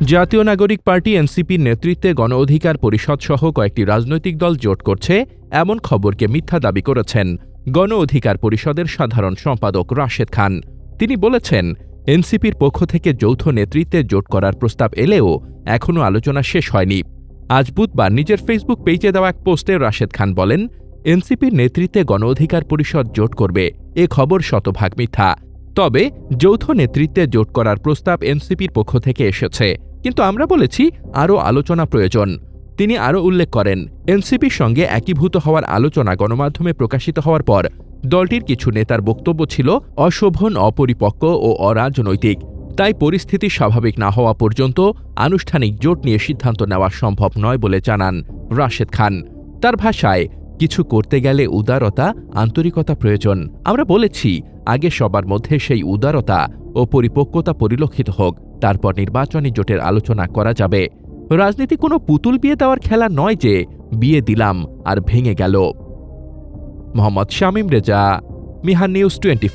জাতীয় নাগরিক পার্টি এনসিপির নেতৃত্বে গণ অধিকার পরিষদ সহ কয়েকটি রাজনৈতিক দল জোট করছে, এমন খবরকে মিথ্যা দাবি করেছেন গণ অধিকার পরিষদের সাধারণ সম্পাদক রাশেদ খান। তিনি বলেছেন, এনসিপির পক্ষ থেকে যৌথ নেতৃত্বে জোট করার প্রস্তাব এলেও এখনও আলোচনা শেষ হয়নি। আজ বুধবার নিজের ফেসবুক পেজে দেওয়া এক পোস্টে রাশেদ খান বলেন, এনসিপির নেতৃত্বে গণ অধিকার পরিষদ জোট করবে, এ খবর শতভাগ মিথ্যা। তবে যৌথ নেতৃত্বে জোট করার প্রস্তাব এনসিপির পক্ষ থেকে এসেছে। কিন্তু আমরা বলেছি, আরও আলোচনা প্রয়োজন। তিনি আরও উল্লেখ করেন, এনসিপির সঙ্গে একীভূত হওয়ার আলোচনা গণমাধ্যমে প্রকাশিত হওয়ার পর, দলটির কিছু নেতার বক্তব্য ছিল অশোভন, অপরিপক্ক ও অরাজনৈতিক। তাই পরিস্থিতি স্বাভাবিক না হওয়া পর্যন্ত আনুষ্ঠানিক জোট নিয়ে সিদ্ধান্ত নেওয়া সম্ভব নয় বলে জানান রাশেদ খান। তার ভাষায় কিছু করতে গেলে উদারতা আন্তরিকতা প্রয়োজন। আমরা বলেছি, আগে সবার মধ্যে সেই উদারতা ও পরিপক্কতা পরিলক্ষিত হোক, তারপর নির্বাচনী জোটের আলোচনা করা যাবে। রাজনীতি কোনো পুতুল বিয়ে দেওয়ার খেলা নয় যে, বিয়ে দিলাম আর ভেঙে গেল। Mohammad Shamim Reza, Mihan news twenty